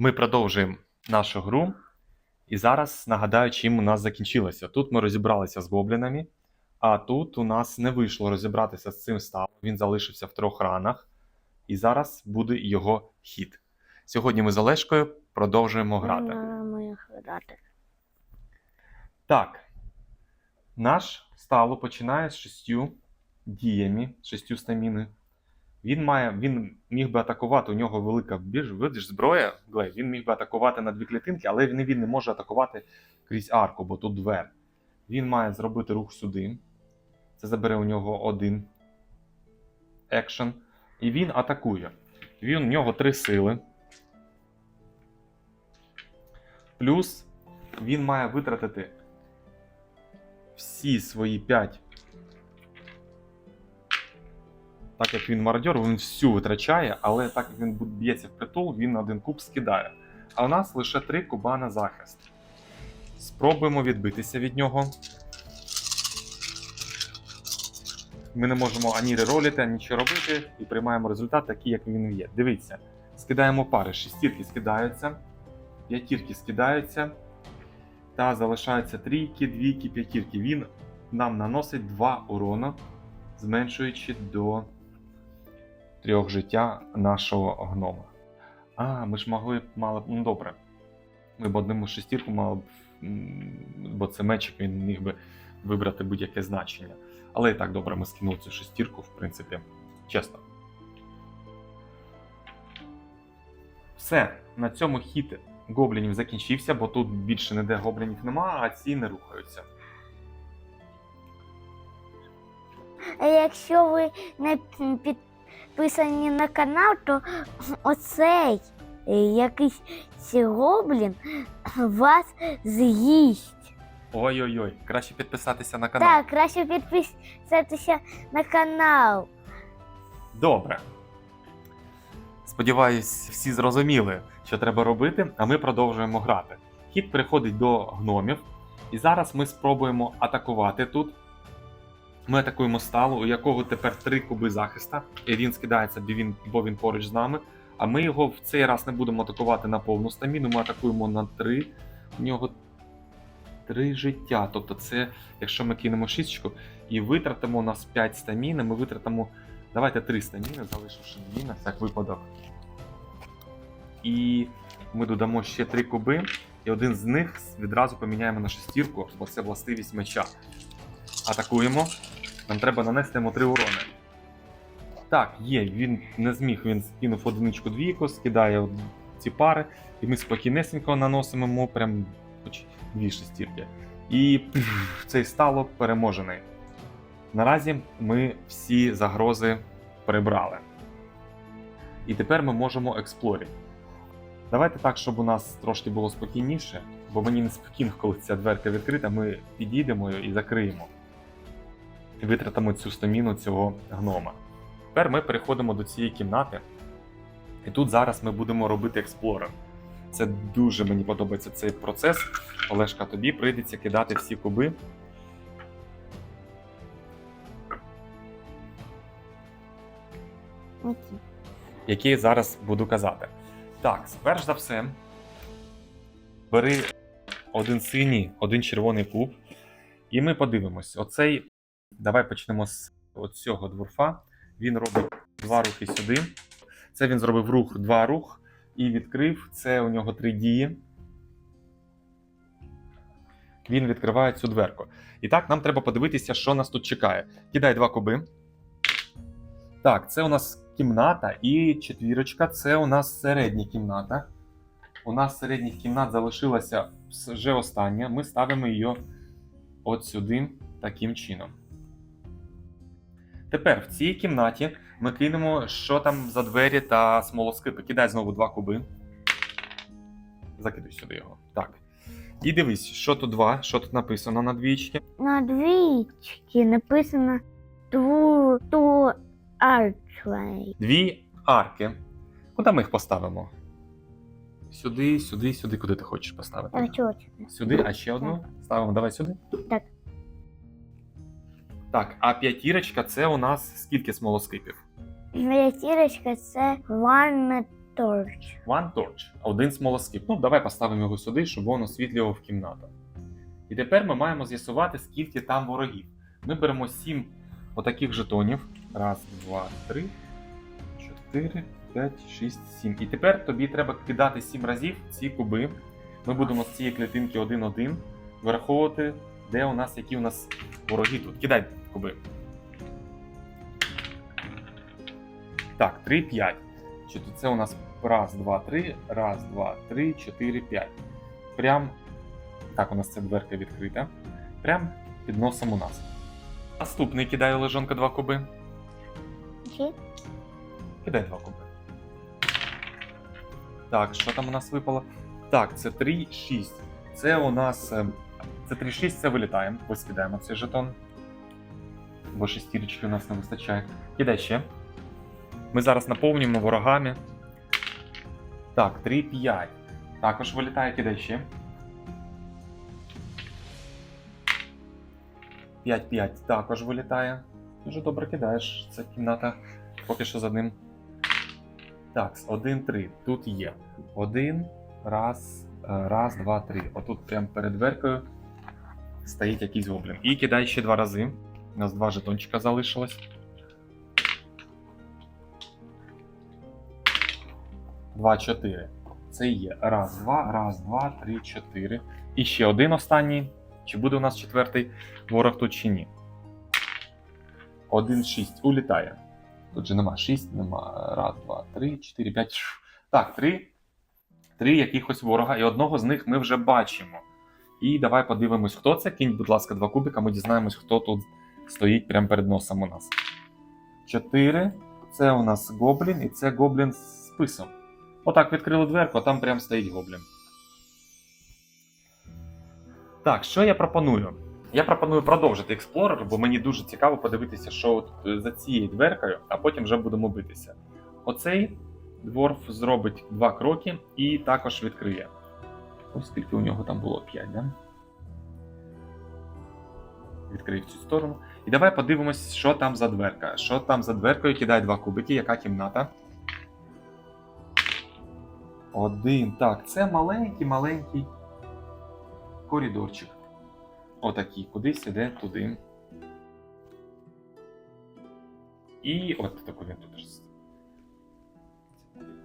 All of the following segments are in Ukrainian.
Ми продовжуємо нашу гру. І зараз нагадаю, чим у нас закінчилося. Тут ми розібралися з гоблінами, а тут у нас не вийшло розібратися з цим ставом. Він залишився в трьох ранах. І зараз буде його хід. Сьогодні ми з Олешкою продовжуємо грати. Так. Наш стало починає з шістю діями, шістю стаміни. Він має, він міг би атакувати, у нього велика біж, видиш, зброя, Глей, він міг би атакувати на дві клітинки, але він, він не може атакувати крізь арку, бо тут двер. Він має зробити рух сюди. Це забере у нього один екшен. І він атакує. Він, у нього три сили. Плюс він має витратити всі свої 5. Так як він мародьор, він всю витрачає, але так як він б'ється в притул, він один куб скидає. А у нас лише 3 куба на захист. Спробуємо відбитися від нього. Ми не можемо ані рероліти, ані нічого робити, і приймаємо результат такий, як він є. Дивіться, скидаємо пари, шестірки скидаються, п'ятірки скидаються, та залишаються трійки, двійки, п'ятірки. Він нам наносить 2 урона, зменшуючи до трьох життя нашого гнома. А, ми ж могли б мали б. Ну добре. Ми б одному шестірку мали б. Бо це мечик, він міг би вибрати будь-яке значення. Але і так добре, ми скинули цю шестірку, в принципі, чесно. Все, на цьому хід гоблінів закінчився, бо тут більше ніде гоблінів нема, а ці не рухаються. Якщо ви не підписані на канал, то оцей е, якийсь гоблін вас з'їсть. Ой-ой-ой, краще підписатися на канал. Так, краще підписатися на канал. Добре. Сподіваюсь, всі зрозуміли, що треба робити, а ми продовжуємо грати. Хід переходить до гномів, і зараз ми спробуємо атакувати тут. Ми атакуємо сталу, у якого тепер три куби захиста, і він скидається, бо він, бо він поруч з нами. А ми його в цей раз не будемо атакувати на повну стаміну, ми атакуємо на три. У нього три життя. Тобто, це, якщо ми кинемо шісточку і витратимо у нас 5 стаміни, ми витратимо Давайте 3 стаміни, залишивши 2 на всяк випадок. І ми додамо ще 3 куби, і один з них відразу поміняємо на шестірку, бо це властивість меча. Атакуємо. Нам треба нанести йому 3 урони. Так, є, він не зміг, він скинув одиничку двійку, скидає ці пари, і ми спокійнесенько наносимо йому прям хоч дві шестірки. І пф, цей стало переможений. Наразі ми всі загрози прибрали. І тепер ми можемо експлорити. Давайте так, щоб у нас трошки було спокійніше, бо мені не спокійно, коли ця дверка відкрита, ми підійдемо і закриємо. Витратимо цю стаміну цього гнома. Тепер ми переходимо до цієї кімнати. І тут зараз ми будемо робити експлорер. Це дуже мені подобається цей процес. Олешка, тобі прийдеться кидати всі куби Окей. які зараз буду казати. Так, перш за все, бери один синій, один червоний куб, і ми подивимось. Оцей, давай почнемо з цього дворфа. Він робить два рухи сюди. Це він зробив рух, два рух і відкрив. Це у нього три дії. Він відкриває цю дверку. І так, нам треба подивитися, що нас тут чекає. Кидай два куби. Так, це у нас кімната і четвірочка це у нас середня кімната. У нас середніх кімнат залишилася вже остання. Ми ставимо її от сюди таким чином. Тепер в цій кімнаті ми кинемо, що там за двері та смолоскипи. Кидай знову два куби. Закидай сюди його. Так. І дивись, що тут два, що тут написано на двічці. На двічці написано ту, ту арчвей. Дві арки. Куди ми їх поставимо? Сюди, сюди, сюди, куди ти хочеш поставити. А чого? Сюди, а ще одну ставимо. Давай сюди. Так. Так, а п'ятірочка це у нас скільки смолоскипів? П'ятірочка це one torch. One torch. Один смолоскип. Ну, давай поставимо його сюди, щоб він освітлював кімнату. І тепер ми маємо з'ясувати, скільки там ворогів. Ми беремо сім отаких жетонів. Раз, два, три, чотири, п'ять, шість, сім. І тепер тобі треба кидати сім разів ці куби. Ми будемо з цієї клітинки один-один вираховувати, де у нас, які у нас вороги тут. Кидай куби. Так, 3, 5. Чи тут це у нас раз, два, три, раз, два, три, чотири, п'ять. Прям так, у нас ця дверка відкрита. Прям під носом у нас. Наступний кидає лежонка два куби. Чи? Кидай два куби. Так, що там у нас випало? Так, це 3, 6. Це у нас. Це 3, 6, це вилітаємо. Ось кидаємо цей жетон. Бо шестірочки у нас не вистачає. Кидай ще. Ми зараз наповнюємо ворогами. Так, 3, 5. Також вилітає, кидай ще. 5, 5 також вилітає. Дуже добре кидаєш. Це кімната поки що за ним. Так, 1, 3. Тут є. Один, раз, е, раз, два, три. Отут прямо перед дверкою стоїть якийсь гоблін. І кидай ще два рази. У нас два жетончика залишилось. Два, чотири. Це є. Раз, два, раз, два, три, чотири. І ще один останній. Чи буде у нас четвертий ворог тут чи ні? Один, шість. Улітає. Тут же нема 6, нема. Раз, два, три, чотири, п'ять. Так, три. Три якихось ворога, і одного з них ми вже бачимо. І давай подивимось, хто це. Кинь, будь ласка, два кубика, ми дізнаємось, хто тут стоїть прямо перед носом у нас. Чотири. Це у нас гоблін, і це гоблін з списом. Отак відкрили дверку, а там прямо стоїть гоблін. Так, що я пропоную? Я пропоную продовжити експлорер, бо мені дуже цікаво подивитися, що от е, за цією дверкою, а потім вже будемо битися. Оцей дворф зробить два кроки і також відкриє. Ось скільки у нього там було 5, да? Відкрив цю сторону. І давай подивимось, що там за дверка. Що там за дверкою? Кидай два кубики, яка кімната? Один. Так, це маленький, маленький коридорчик. Отакий, кудись іде туди. І от таку він тут. роз-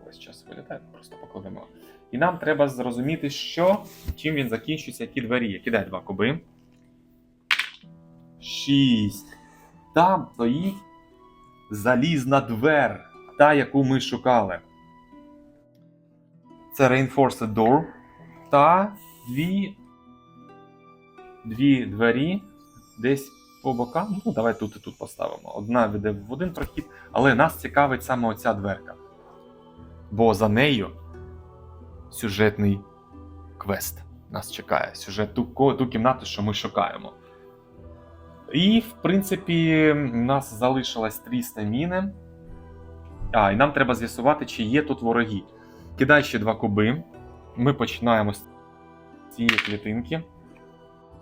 Ось час вилітає, просто покладемо. І нам треба зрозуміти, що, чим він закінчується, які двері є. Кидай два куби. Шість. Там стоїть залізна двер, та, яку ми шукали. Це Reinforced Door. Та дві дві двері десь по бокам. Ну, давай тут і тут поставимо. Одна веде в один прохід, але нас цікавить саме оця дверка. Бо за нею сюжетний квест нас чекає. Сюжет ту, ту кімнату, що ми шукаємо. І, в принципі, у нас залишилось 300 міни. А, і нам треба з'ясувати, чи є тут вороги. Кидай ще два куби. Ми починаємо з цієї клітинки.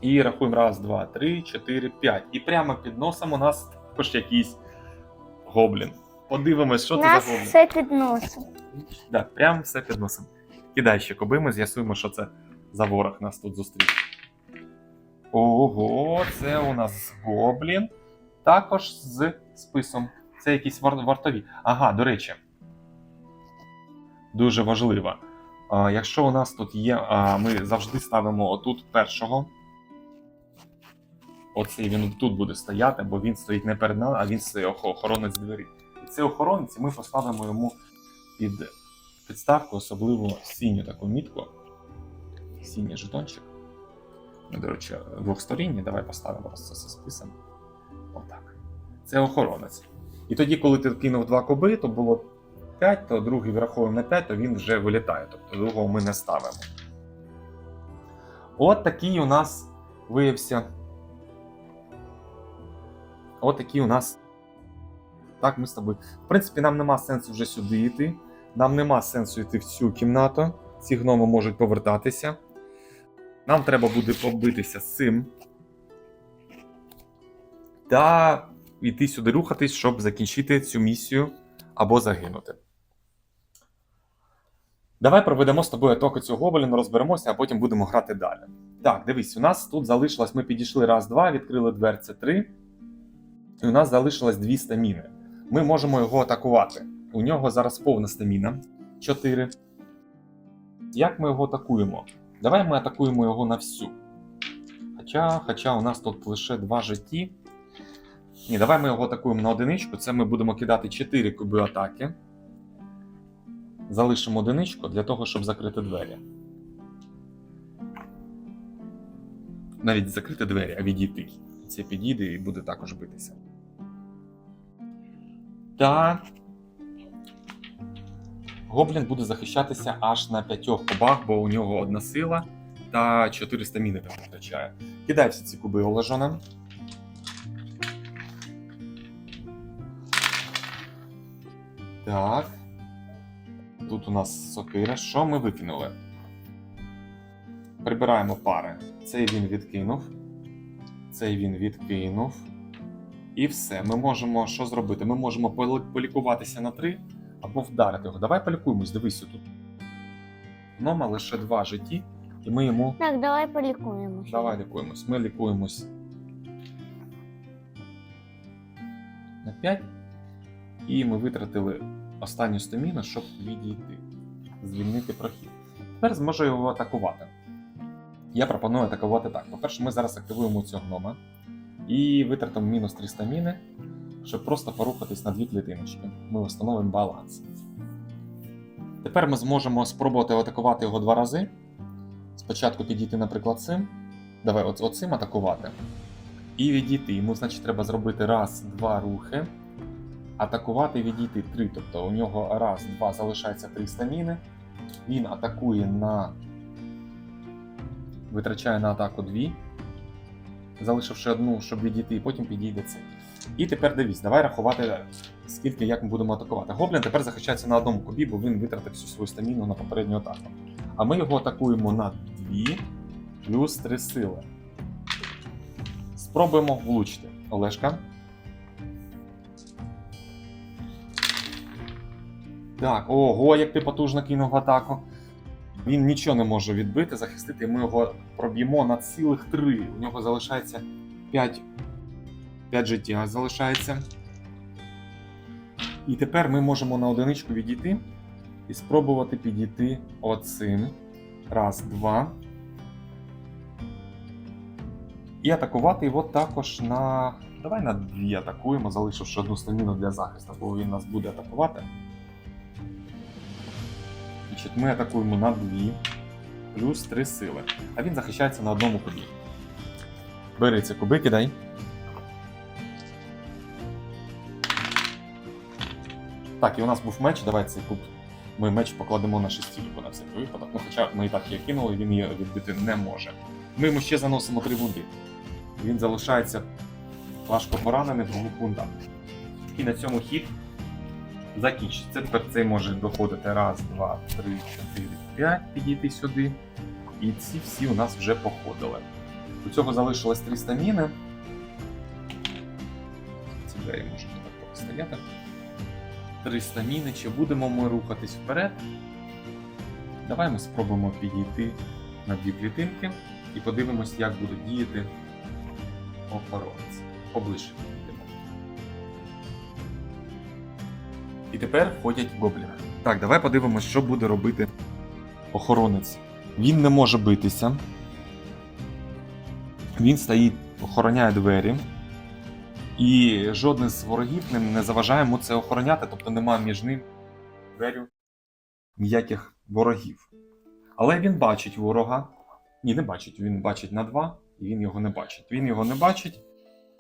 І рахуємо раз, два, три, чотири, п'ять. І прямо під носом у нас також якийсь гоблін. Подивимось, що це за гоблін. все під носом. Да, прямо все під носом. Кидай ще коби, ми з'ясуємо, що це за ворог нас тут зустрів. Ого, це у нас гоблін. Також з списом. Це якісь вар- вартові. Ага, до речі. Дуже важливо. А, якщо у нас тут є, а, ми завжди ставимо отут першого. Оцей він тут буде стояти, бо він стоїть не перед нами, а він стоїть охоронець двері. І цей охоронець ми поставимо йому під підставку, особливо синю таку мітку. Синій жетончик. Ну, До речі, двохсторінні, давай поставимо ось це списом. Отак. Це охоронець. І тоді, коли ти кинув два коби, то було 5, то другий враховуємо на 5, то він вже вилітає. Тобто другого ми не ставимо. От такий у нас виявився. От такий у нас. Так, ми з тобою. В принципі, нам нема сенсу вже сюди йти. Нам нема сенсу йти в цю кімнату. Ці гноми можуть повертатися. Нам треба буде побитися з цим. Та йти сюди рухатись, щоб закінчити цю місію або загинути. Давай проведемо з тобою атаку цього гобліна, розберемося, а потім будемо грати далі. Так, дивись, у нас тут залишилось, ми підійшли раз, два, відкрили дверці три. І у нас залишилось дві стаміни. Ми можемо його атакувати. У нього зараз повна стаміна 4. Як ми його атакуємо? Давай ми атакуємо його на всю. Хоча, хоча у нас тут лише два житті. Ні, давай ми його атакуємо на одиничку. Це ми будемо кидати 4 куби атаки. Залишимо одиничку для того, щоб закрити двері. Навіть закрити двері, а відійти. Це підійде і буде також битися. Та Гоблін буде захищатися аж на п'ятьох кубах, бо у нього одна сила та 400 міни там вистачає. Кидай всі ці куби Олежона. Так. Тут у нас сокира. Що ми викинули? Прибираємо пари. Цей він відкинув. Цей він відкинув. І все. Ми можемо що зробити? Ми можемо полікуватися на 3 або вдарити його. Давай полікуємось, дивись тут. Нома лише два житті, і ми йому. Так, давай полікуємося. Давай лікуємось. Ми лікуємось на 5. І ми витратили останню стаміну, щоб відійти, звільнити прохід. Тепер зможу його атакувати. Я пропоную атакувати так. По-перше, ми зараз активуємо цього гнома і витратимо мінус 3 стаміни, щоб просто порухатись на дві клітиночки. Ми встановимо баланс. Тепер ми зможемо спробувати атакувати його два рази. Спочатку підійти, наприклад, цим. Давай оц- оцим атакувати. І відійти. Йому, значить, треба зробити раз, два рухи. Атакувати і відійти три. Тобто у нього раз, два залишається три стаміни. Він атакує на. Витрачає на атаку дві. Залишивши одну, щоб відійти, і потім підійде цей. І тепер дивись, давай рахувати, скільки як ми будемо атакувати. Гоблін тепер захищається на одному кубі, бо він витратив всю свою стаміну на попередню атаку. А ми його атакуємо на 2 плюс 3 сили. Спробуємо влучити. Олешка. Так, ого, як ти потужно кинув атаку. Він нічого не може відбити, захистити. Ми його проб'ємо на цілих 3. У нього залишається 5, 5 життя залишається. І тепер ми можемо на одиничку відійти і спробувати підійти оцим. Раз, два. І атакувати його також на. Давай на дві атакуємо, залишивши одну стаміну для захисту, бо він нас буде атакувати. Значить, ми атакуємо на дві, плюс три сили. А він захищається на одному кубі. Бери ці куби, кидай. Так, і у нас був меч, давай цей куб. Ми меч покладемо на шестірку на всякий випадок. Ну, хоча ми і так її кинули, він її відбити не може. Ми йому ще заносимо три вунди. Він залишається важко поранений в двох вундах. І на цьому хід закінчиться. Тепер цей може доходити раз, два, три, чотири, п'ять, підійти сюди. І ці всі у нас вже походили. У цього залишилось три стаміни. Ці двері можуть так поки стояти. Три стаміни. Чи будемо ми рухатись вперед? Давай ми спробуємо підійти на дві клітинки і подивимось, як буде діяти охоронець. Поближче підійдемо. І тепер входять гобліни. Так, давай подивимось, що буде робити охоронець. Він не може битися. Він стоїть, охороняє двері. І жоден з ворогів не заважає йому це охороняти, тобто немає між ним дверю ніяких ворогів. Але він бачить ворога. Ні, не бачить. Він бачить на два, і він його не бачить. Він його не бачить,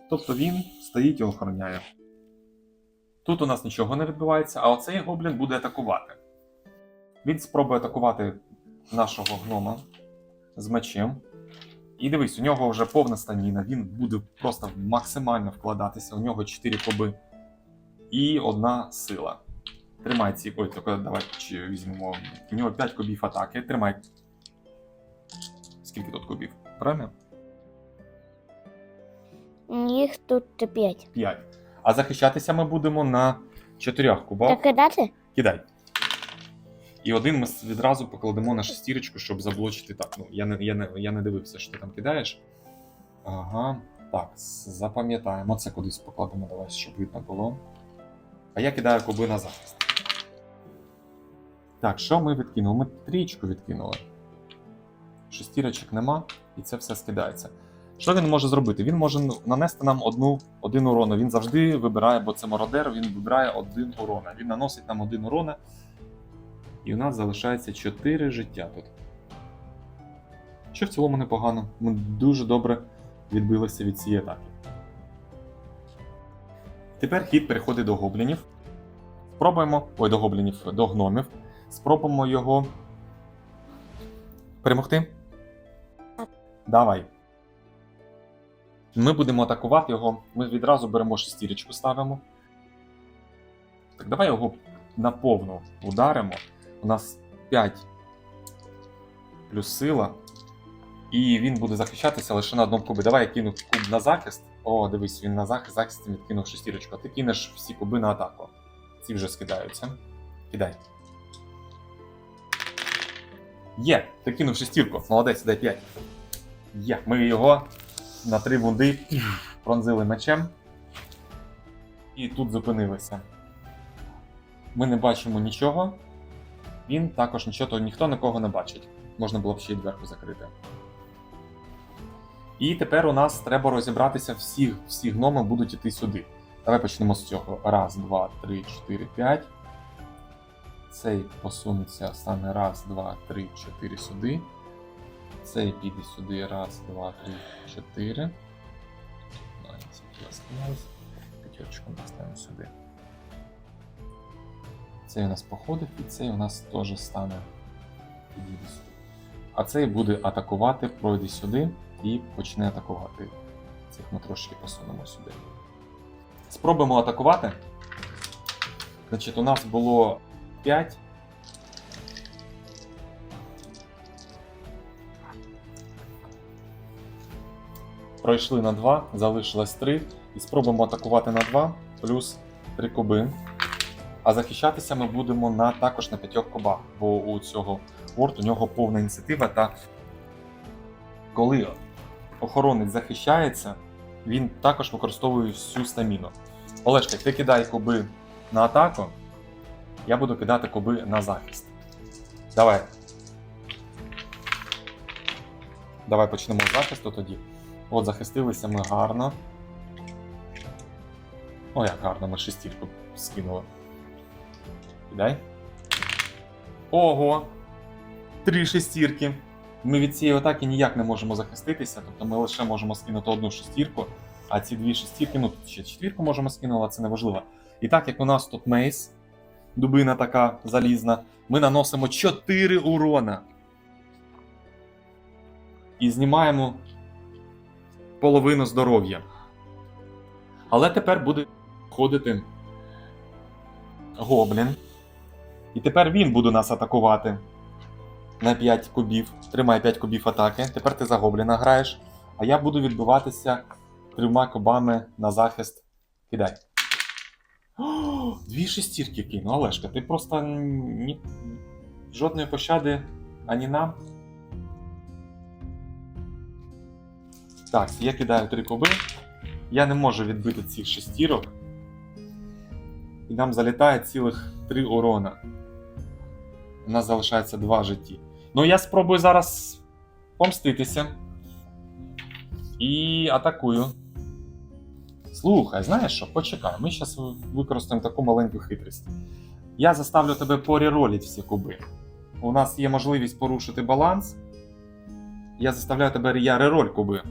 тобто він стоїть і охороняє. Тут у нас нічого не відбувається, а оцей гоблін буде атакувати. Він спробує атакувати нашого гнома з мечем. І дивись, у нього вже повна стаміна, він буде просто максимально вкладатися. У нього 4 коби і одна сила. Тримай ці. Ой, тільки давай візьмемо. У нього 5 кубів атаки. Тримай. Скільки тут кубів? Правильно? Їх тут п'ять. 5. А захищатися ми будемо на 4 кубах. Так кидати? Кидай. І один ми відразу покладемо на шестірочку, щоб заблочити так. Ну, я не, я не, я не дивився, що ти там кидаєш. Ага. Так, запам'ятаємо. Це кудись покладемо, давай, щоб видно було. А я кидаю куби на захист. Так, що ми відкинули? Ми трічку відкинули. Шестірочок нема, і це все скидається. Що він може зробити? Він може нанести нам одну, один урон. Він завжди вибирає, бо це мародер, він вибирає один урон. Він наносить нам один урон. І у нас залишається 4 життя тут. Що в цілому непогано. Ми дуже добре відбилися від цієї атаки. Тепер хід переходить до гоблінів. Спробуємо. Ой, до гоблінів, до гномів. Спробуємо його перемогти. Давай. Ми будемо атакувати його. Ми відразу беремо шестірочку, ставимо. Так, давай його наповну ударимо. У нас 5 плюс сила. І він буде захищатися лише на одному кубі. Давай я кину куб на захист. О, дивись, він на захист, захист відкинув шестірочку. А ти кинеш всі куби на атаку. Ці вже скидаються. Кидай. Є! Ти кинув шестірку. Молодець, дай 5. Є. Ми його на три вунди пронзили мечем. І тут зупинилися. Ми не бачимо нічого. Він також нічого, то ніхто нікого не бачить. Можна було б ще й дверку закрити. І тепер у нас треба розібратися, всі, всі гноми будуть іти сюди. Давай почнемо з цього. Раз, два, три, чотири, п'ять. Цей посунеться, стане раз, два, три, чотири сюди. Цей піде сюди. Раз, два, три, чотири. П'ятерочку поставимо сюди. Цей у нас походив, і цей у нас теж стане. Підійде. А цей буде атакувати, пройде сюди і почне атакувати. Цих ми трошки посунемо сюди. Спробуємо атакувати. Значить, у нас було 5. Пройшли на 2, залишилось 3. І спробуємо атакувати на 2 плюс 3 куби. А захищатися ми будемо на, також на 5 кубах, бо у цього Орд у нього повна ініціатива. Та коли охоронець захищається, він також використовує всю стаміну. Олешка, ти кидай куби на атаку, я буду кидати куби на захист. Давай. Давай почнемо з захисту тоді. От захистилися ми гарно. О, як гарно, ми шестірку скинули. Кидай. Ого! Три шестірки. Ми від цієї атаки ніяк не можемо захиститися, тобто ми лише можемо скинути одну шестірку, а ці дві шестірки, ну тут ще четвірку можемо скинути, але це не важливо. І так як у нас тут мейс, дубина така залізна, ми наносимо 4 урона. І знімаємо половину здоров'я. Але тепер буде ходити гоблін. І тепер він буде нас атакувати на 5 кубів. Тримай 5 кубів атаки. Тепер ти за гобліна граєш, а я буду відбиватися трьома кубами на захист. Кидай. О, дві шестірки кину, Олешка, ти просто ні... жодної пощади ані нам. Так, я кидаю три куби. Я не можу відбити цих шестірок. І нам залітає цілих три урона. У нас залишається два житті. Ну, я спробую зараз помститися. І атакую. Слухай, знаєш що? Почекай, ми зараз використаємо таку маленьку хитрість. Я заставлю тебе пореролити всі куби. У нас є можливість порушити баланс. Я заставляю тебе я рероль куби.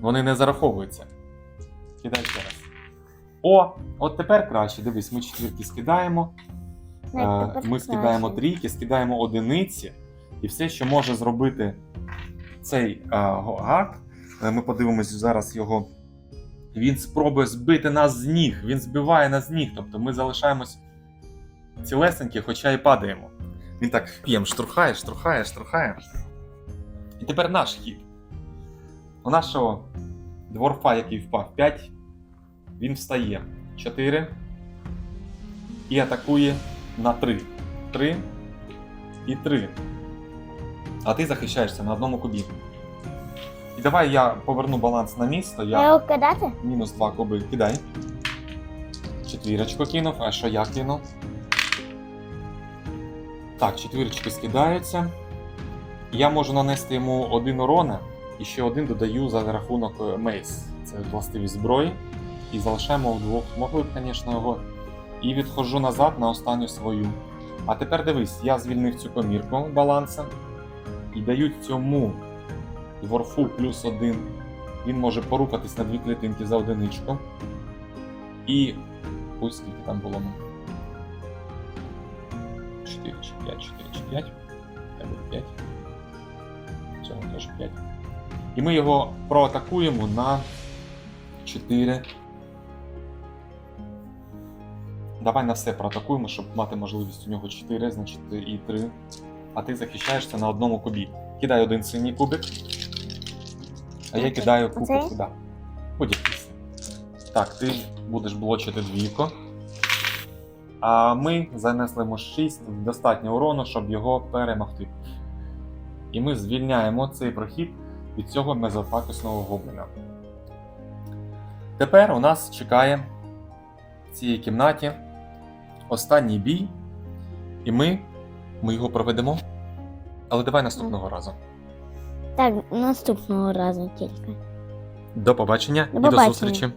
Вони не зараховуються. Кидай ще раз. О! От тепер краще. Дивись, ми четвірки скидаємо. Е, Ми скидаємо трійки, скидаємо одиниці, і все, що може зробити цей е, гак, е, ми подивимось зараз його. Він спробує збити нас з ніг, він збиває нас з ніг, тобто ми залишаємось цілесенькі, хоча і падаємо. Він так п'єм, штурхає, штурхає, штурхає. І тепер наш хід. У нашого дворфа, який впав 5, він встає 4 і атакує на 3. 3, і 3. А ти захищаєшся на одному кубі. І давай я поверну баланс на місто. Я його кидати? мінус 2 куби кидай. Четвірочку кинув, а що я кинув? Так, четвірочки скидаються. Я можу нанести йому один урона і ще один додаю за рахунок е, мейс. Це властивість зброї. І залишаємо вдвох. Могли б, звісно, його. І відходжу назад на останню свою. А тепер дивись, я звільнив цю комірку баланса і даю цьому дворфу плюс один. Він може порухатись на дві клітинки за одиничку. І. Ось скільки там було. ну. 4 чи 5, 4 чи 5. Хай буде 5. Цього теж 5. І ми його проатакуємо на 4. Давай на все проатакуємо, щоб мати можливість у нього 4, значить і 3. А ти захищаєшся на одному кубі. Кидай один синій кубик. А я кидаю кубик сюди. Будь-який. Так, ти будеш блочити двійко. А ми занесли 6 достатньо урону, щоб його перемогти. І ми звільняємо цей прохід від цього мезофакусного гобліна. Тепер у нас чекає в цій кімнаті останній бій, і ми, ми його проведемо. Але давай наступного разу. Так, наступного разу тільки. До побачення До і до зустрічі.